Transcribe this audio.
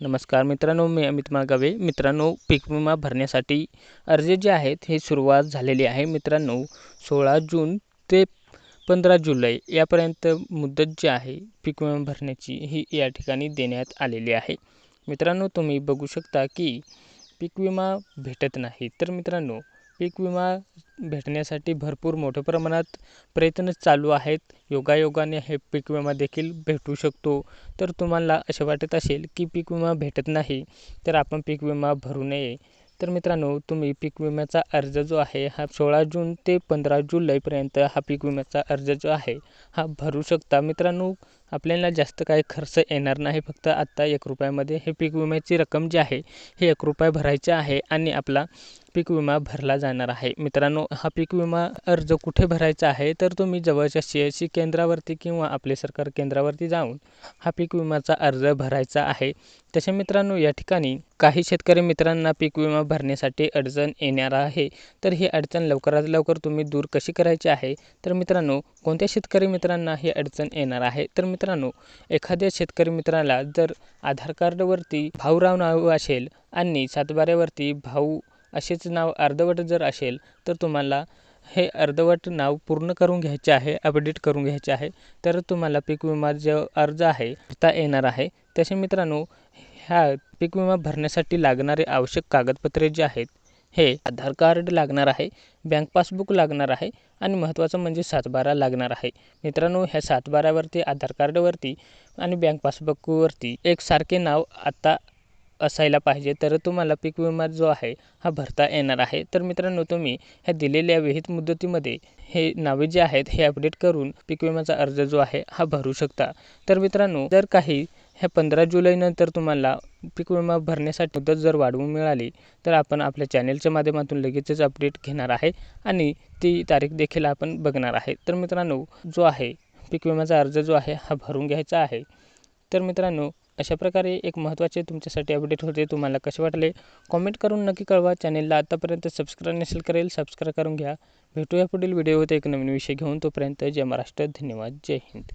नमस्कार मित्रांनो मी अमित मागावे. मित्रांनो पीक विमा भरण्यासाठी अर्ज जे आहेत हे सुरुवात झालेली आहे. मित्रांनो सोळा जून ते पंधरा जुलै यापर्यंत मुदत जी आहे पीक विमा भरण्याची ही या ठिकाणी देण्यात आलेली आहे. मित्रांनो तुम्ही बघू शकता की पीक विमा भेटत नाही. तर मित्रांनो पीक विमा भेटण्यासाठी भरपूर मोठ्या प्रमाणात प्रयत्न चालू आहेत. योगायोगाने हे पीक विमा देखील भेटू शकतो. तर तुम्हाला असे वाटत असेल की पीक विमा भेटत नाही तर आपण पीक विमा भरू नये. तर मित्रांनो तुम्ही पीक विम्याचा अर्ज जो आहे हा सोळा जून ते पंधरा जुलैपर्यंत हा पीक विम्याचा अर्ज जो आहे हा भरू शकता. मित्रांनो आपल्याला जास्त काही खर्च येणार नाही. फक्त आत्ता एक रुपयामध्ये हे पीक विम्याची रक्कम जी आहे हे एक रुपया भरायची आहे आणि आपला पीक विमा भरला जाणार आहे. मित्रांनो हा पीक विमा अर्ज कुठे भरायचा आहे? तर तुम्ही जवळच्या सी एस सी केंद्रावरती किंवा आपले सरकार केंद्रावरती जाऊन हा पीक विमाचा अर्ज भरायचा आहे. तसे मित्रांनो या ठिकाणी काही शेतकरी मित्रांना पीक विमा भरण्यासाठी अडचण येणार आहे. तर ही अडचण लवकरात लवकर तुम्ही दूर कशी करायची आहे? तर मित्रांनो कोणत्या शेतकरी मित्रांना ही अडचण येणार आहे? तर मित्रांनो एखाद्या शेतकरी मित्राला जर आधार कार्डवरती भाऊराव नाव असेल आणि सातबाऱ्यावरती भाऊ असेच नाव अर्धवट जर असेल तर तुम्हाला हे अर्धवट नाव पूर्ण करून घ्यायचे आहे अपडेट करून घ्यायचे आहे. तर तुम्हाला पीक विमा जो अर्ज आहे भरता येणार आहे. तसे मित्रांनो ह्या पीक विमा भरण्यासाठी लागणारे आवश्यक कागदपत्रे जे आहेत हे आधार कार्ड लागणार आहे बँक पासबुक लागणार आहे आणि महत्त्वाचं म्हणजे सातबारा लागणार आहे. मित्रांनो ह्या सातबारावरती आधार कार्डवरती आणि बँक पासबुकवरती एकसारखे नाव आत्ता असायला पाहिजे तर तुम्हाला पीक विमा जो आहे हा भरता येणार आहे. तर मित्रांनो तुम्ही ह्या दिलेल्या विहित मुदतीमध्ये हे नावे जे आहेत हे अपडेट करून पीक विम्याचा अर्ज जो आहे हा भरू शकता. तर मित्रांनो जर काही ह्या पंधरा जुलैनंतर तुम्हाला पीक विमा भरण्यासाठी मुदत जर वाढवून मिळाली तर आपण आपल्या चॅनेलच्या माध्यमातून लगेचच अपडेट घेणार आहे आणि ती तारीख देखील आपण बघणार आहे. तर मित्रांनो जो आहे पीक विम्याचा अर्ज जो आहे हा भरून घ्यायचा आहे. तर मित्रांनो अशा प्रकारे एक महत्त्वाचे तुमच्यासाठी अपडेट होते तुम्हाला कसे वाटले? कॉमेंट करून नक्की कळवा. चॅनेलला आतापर्यंत सबस्क्राईब नसेल करेल सबस्क्राईब करून घ्या. भेटूया पुढील व्हिडिओ होते एक नवीन विषय घेऊन. तोपर्यंत जय महाराष्ट्र. धन्यवाद. जय हिंद.